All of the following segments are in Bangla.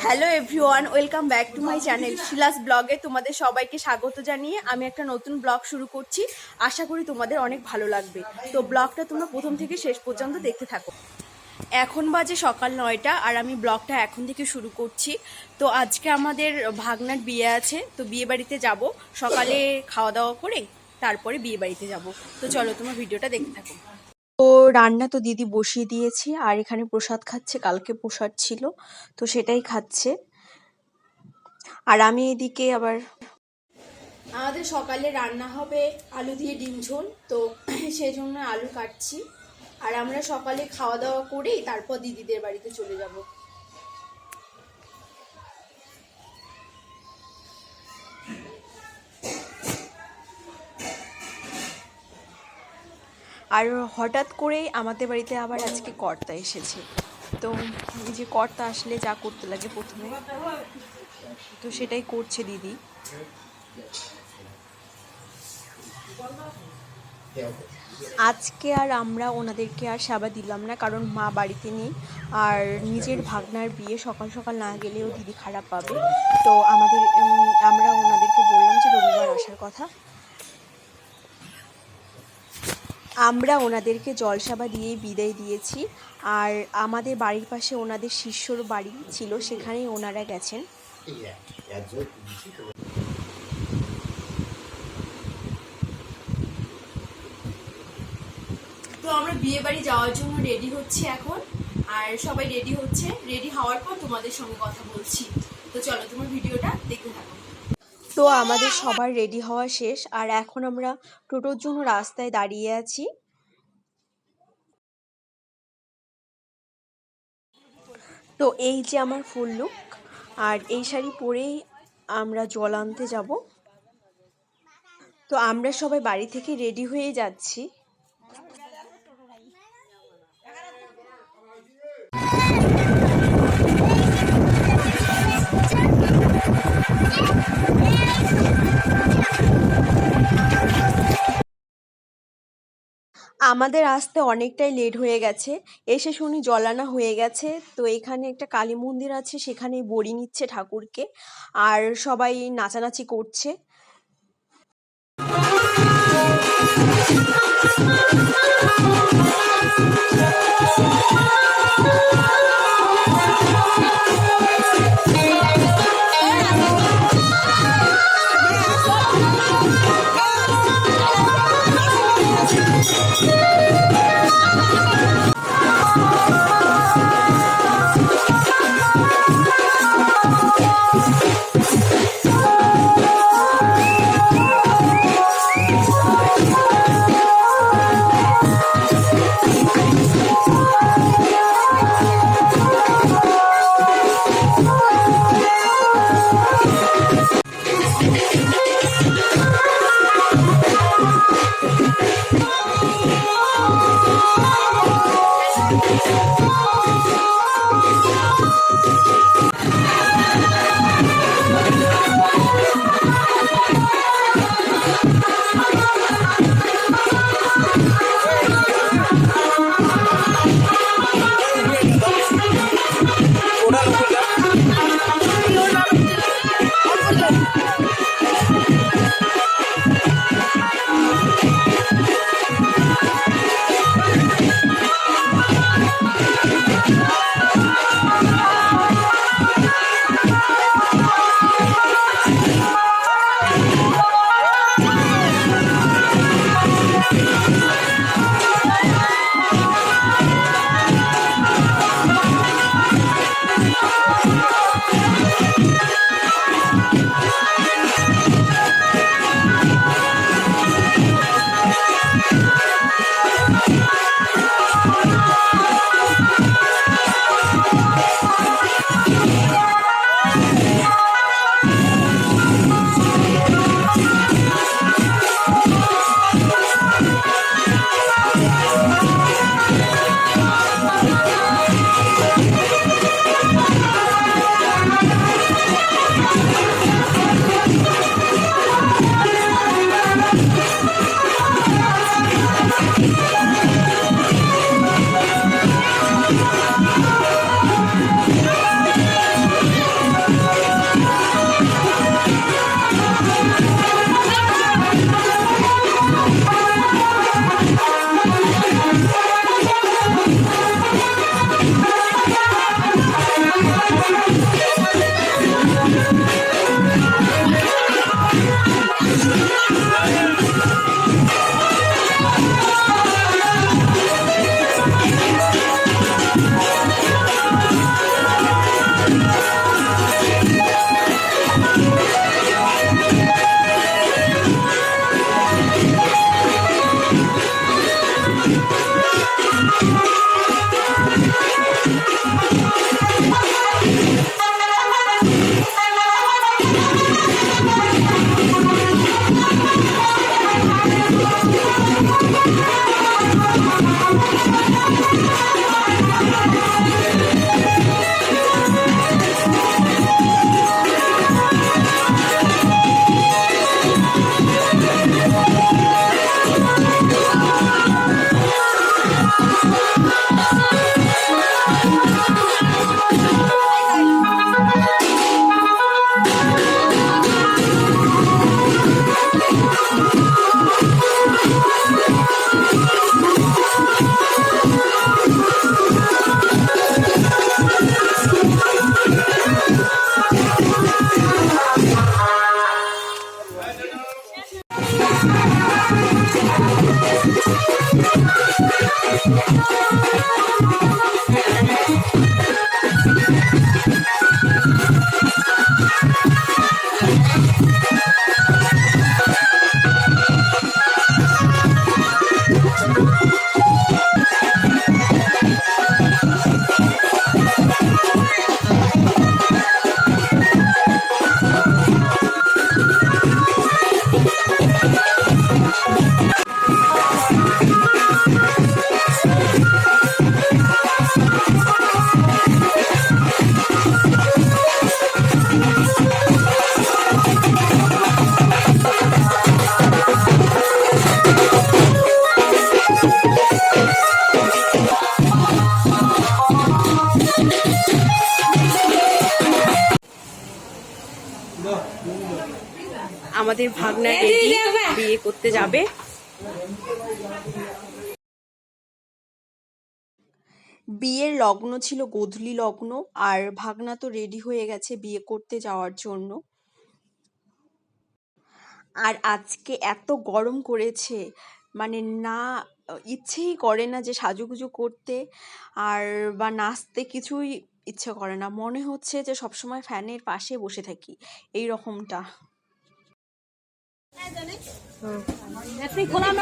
Hello everyone welcome back to my channel Shila's ব্লগে তোমাদের সবাইকে স্বাগত জানিয়ে আমি একটা নতুন ব্লগ শুরু করছি। আশা করি তোমাদের অনেক ভালো লাগবে। তো ব্লগটা তোমরা প্রথম থেকে শেষ পর্যন্ত দেখতে থাকো। এখন বাজে সকাল নয়টা আর আমি ব্লগটা এখন থেকে শুরু করছি। তো আজকে আমাদের ভাগনার বিয়ে আছে, তো বিয়ে বাড়িতে যাব। সকালে খাওয়া দাওয়া করে তারপরে বিয়ে বাড়িতে যাব। তো চলো তোমার ভিডিওটা দেখতে থাকো। তো রান্না তো দিদি বসিয়ে দিয়েছে, আর এখানে প্রসাদ খাচ্ছে, কালকে প্রসাদ ছিল, তো সেটাই খাচ্ছে। আর আমি এদিকে আবার আমাদের সকালে রান্না হবে আলু দিয়ে ডিম ঝোল, তো সেই জন্য আলু কাটছি। আর আমরা সকালে খাওয়া দাওয়া করেই তারপর দিদিদের বাড়িতে চলে যাব। আর হঠাৎ করেই আমাদের বাড়িতে আবার আজকে কর্তা এসেছে। তো এই যে কর্তা আসলে যা করতে লাগে প্রথমে, তো সেটাই করছে দিদি। আজকে আর আমরা ওনাদেরকে আর সেবা দিলাম না, কারণ মা বাড়িতে নেই, আর নিজের ভাগনার বিয়ে সকাল সকাল না গেলেও দিদি খারাপ পাবে। তো আমাদের আমরা ওনাদেরকে বললাম যে রবিবার আসার কথা। আমরা ওনাদেরকে জলসাবা দিয়ে বিদায় দিয়েছি। আর আমাদের বাড়ির পাশে ওনাদের শিষ্যর বাড়ি ছিল, সেখানেই ওনারা গেছেন। তো আমরা বিয়ে বাড়ি যাওয়ার জন্য রেডি হচ্ছি এখন। আর সবাই রেডি হচ্ছে রেডি হওয়ার পর তোমাদের সঙ্গে কথা বলছি। তো চলো, তোমার ভিডিওটা দেখতে থাকো। তো আমাদের সবার রেডি হওয়া শেষ। আর এখন আমরা টোটোর জন্য রাস্তায় দাঁড়িয়ে আছি। তো এই যে আমার ফুল লুক আর এই শাড়ি পরেই আমরা জল আনতে যাব। তো আমরা সবাই বাড়ি থেকে রেডি হয়ে যাচ্ছি। আমাদের আসতে অনেকটাই লেট হয়ে গেছে। এসে শুনি জলানা হয়ে গেছে। তো এখানে একটা কালী মন্দির আছে সেখানে বড়ি নিচ্ছে ঠাকুরকে। আর সবাই নাচানাচি করছে। আমাদের ভাগনা বিয়ে করতে যাবে। বিয়ের লগ্ন ছিল গোধূলি লগ্ন আর ভাগনা তো রেডি হয়ে গেছে বিয়ে করতে যাওয়ার জন্য। আর আজকে এত গরম করেছে মানে না ইচ্ছেই করে না যে সাজুগুজু করতে আর বা নাচতে কিছুই ইচ্ছে করে না। মনে হচ্ছে যে সবসময় ফ্যানের পাশে বসে থাকি এই রকমটা। ખોલા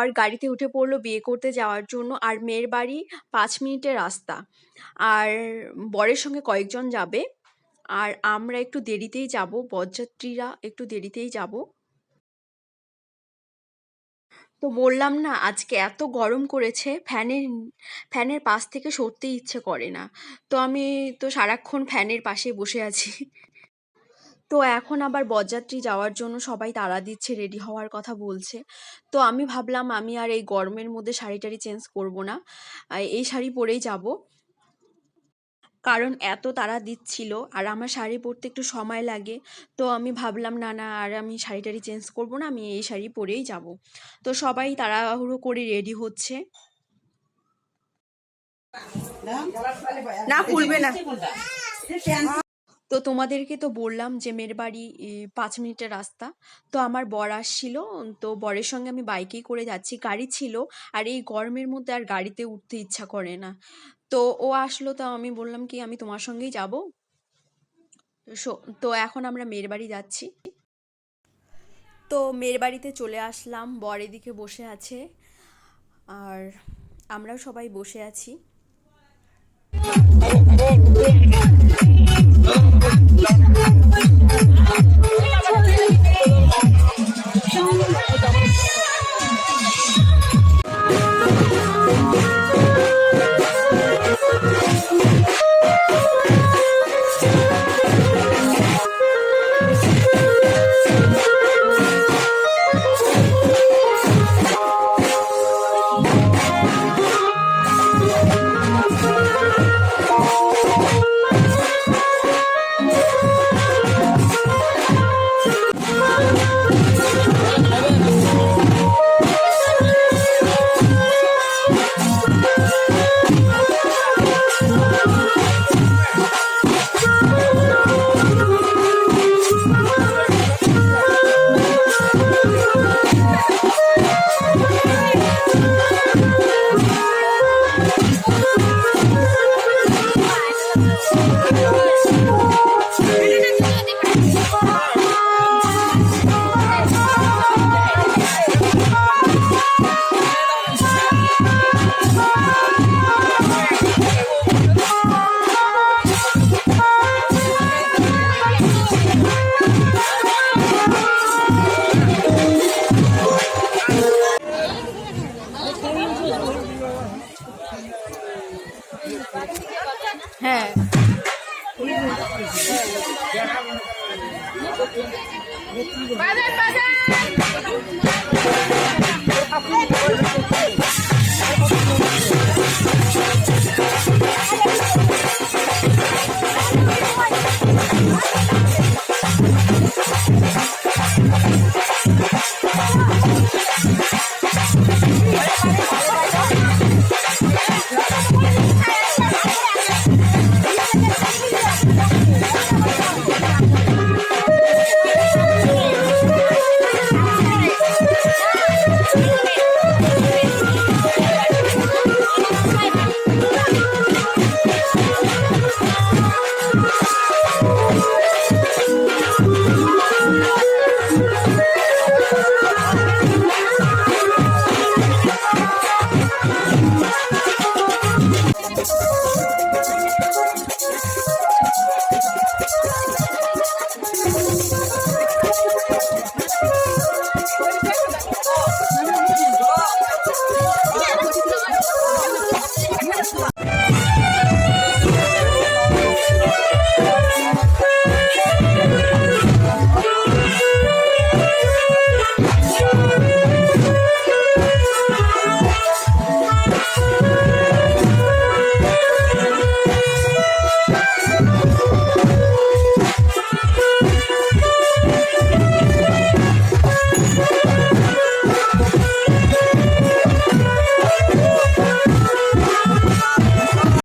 বর গাড়িতে উঠে পড়ল বিয়ে করতে যাওয়ার জন্য আর মেয়ের বাড়ি পাঁচ মিনিটের রাস্তা। আর বরের সঙ্গে কয়েকজন যাবে। আর আমরা একটু দেরিতেই যাব, বরযাত্রীরা একটু দেরিতেই যাব। তো বললাম না, আজকে এত গরম করেছে, ফ্যানের ফ্যানের পাশ থেকে সরতে ইচ্ছে করে না। তো আমি তো সারাক্ষণ ফ্যানের পাশে বসে আছি। তো এখন আবার বরযাত্রী যাওয়ার জন্য সবাই তাড়া দিচ্ছে রেডি হওয়ার কথা বলছে তো আমি ভাবলাম আমি আর এই গরমের মধ্যে শাড়ি টাড়ি চেঞ্জ করব না এই শাড়ি পরেই যাব কারণ এত তাড়া দিচ্ছিল আর আমার শাড়ি পরতে একটু সময় লাগে তো আমি ভাবলাম না না আর আমি শাড়ি টাড়ি চেঞ্জ করব না আমি এই শাড়ি পরেই যাব তো সবাই তাড়াহুড়ো করে রেডি হচ্ছে না খুলবে না তো তোমাদেরকে তো বললাম যে মেয়ের বাড়ি পাঁচ মিনিটের রাস্তা। তো আমার বর আসছিল, তো বরের সঙ্গে আমি বাইকেই করে যাচ্ছি। গাড়ি ছিল, আর এই গরমের মধ্যে আর গাড়িতে উঠতে ইচ্ছা করে না। তো ও আসলো, তো আমি বললাম কি, আমি তোমার সঙ্গেই যাব। তো এখন আমরা মেয়ের বাড়ি যাচ্ছি। তো মেয়ের বাড়িতে চলে আসলাম, বর এদিকে বসে আছে। আর আমরাও সবাই বসে আছি। হ্যাঁ Bye.